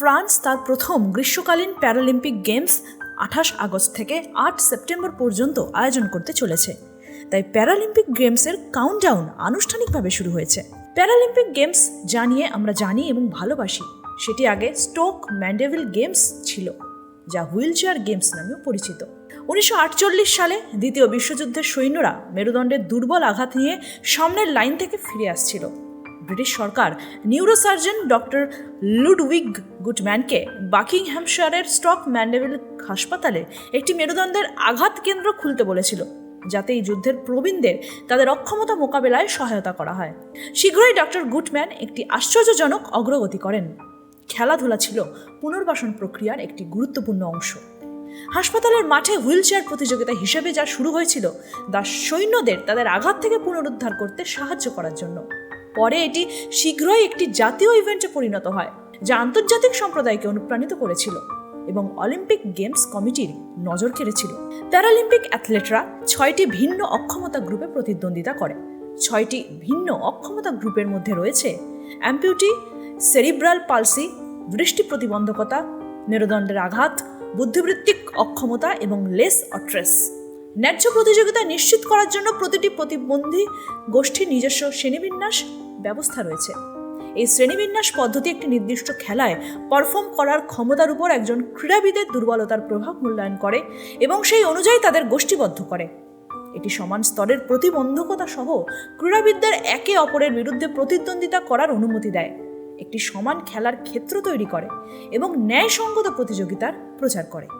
France তার প্রথম গ্রীষ্মকালীন প্যারালিম্পিক গেমস আঠাশ আগস্ট থেকে আট সেপ্টেম্বর পর্যন্ত আয়োজন করতে চলেছে। তাই প্যারালিম্পিক গেমসের কাউন্টডাউন আনুষ্ঠানিকভাবে শুরু হয়েছে। প্যারালিম্পিক গেমস জানিয়ে আমরা জানি এবং ভালোবাসি, সেটি আগে স্টোক ম্যান্ডেভিল গেমস ছিল, যা হুইল চেয়ার গেমস নামেও পরিচিত। উনিশশো আটচল্লিশ সালে দ্বিতীয় বিশ্বযুদ্ধের সৈন্যরা মেরুদণ্ডের দুর্বল আঘাত নিয়ে সামনের লাইন থেকে ফিরে আসছিল। ব্রিটিশ সরকার নিউরোসার্জন ডক্টর লুডউইগ গুটম্যানকে বাকিংহ্যামশায়ারের স্টক ম্যান্ডেভিল হাসপাতালে একটি মেরুদণ্ডের আঘাত কেন্দ্র খুলতে বলেছিল, যাতে এই যুদ্ধের প্রবীণদের তাদের অক্ষমতা মোকাবেলায় সহায়তা করা হয়। শীঘ্রই ডক্টর গুটম্যান একটি আশ্চর্যজনক অগ্রগতি করেন। খেলাধুলা ছিল পুনর্বাসন প্রক্রিয়ার একটি গুরুত্বপূর্ণ অংশ। হাসপাতালের মাঠে হুইলচেয়ার প্রতিযোগিতা হিসেবে যা শুরু হয়েছিল, তা সৈন্যদের তাদের আঘাত থেকে পুনরুদ্ধার করতে সাহায্য করার জন্য। পরে এটি শীঘ্রই একটি জাতীয় ইভেন্টে পরিণত হয়, যা আন্তর্জাতিক সম্প্রদায়কে অনুপ্রাণিত করেছিল এবং অলিম্পিক গেমস কমিটির নজর কেড়েছিল। প্যারালিম্পিক অ্যাথলেটরা ছয়টি ভিন্ন অক্ষমতা গ্রুপে প্রতিদ্বন্দ্বিতা করে। ছয়টি ভিন্ন অক্ষমতা গ্রুপের মধ্যে রয়েছে অ্যাম্পিউটি, সেরিব্রাল পালসি, দৃষ্টি প্রতিবন্ধকতা, মেরুদণ্ডের আঘাত, বুদ্ধিবৃত্তিক অক্ষমতা এবং লেস অট্রেস। ন্যায্য প্রতিযোগিতা নিশ্চিত করার জন্য প্রতিটি প্রতিবন্ধী গোষ্ঠীর নিজস্ব শ্রেণীবিন্যাস ব্যবস্থা রয়েছে। এই শ্রেণীবিন্যাস পদ্ধতি একটি নির্দিষ্ট খেলায় পারফর্ম করার ক্ষমতার উপর একজন ক্রীড়াবিদের দুর্বলতার প্রভাব মূল্যায়ন করে এবং সেই অনুযায়ী তাদের গোষ্ঠীবদ্ধ করে। এটি সমান স্তরের প্রতিবন্ধকতা সহ ক্রীড়াবিদদের একে অপরের বিরুদ্ধে প্রতিদ্বন্দ্বিতা করার অনুমতি দেয়। একটি সমান খেলার ক্ষেত্র তৈরি করে এবং ন্যায়সঙ্গত প্রতিযোগিতার প্রচার করে।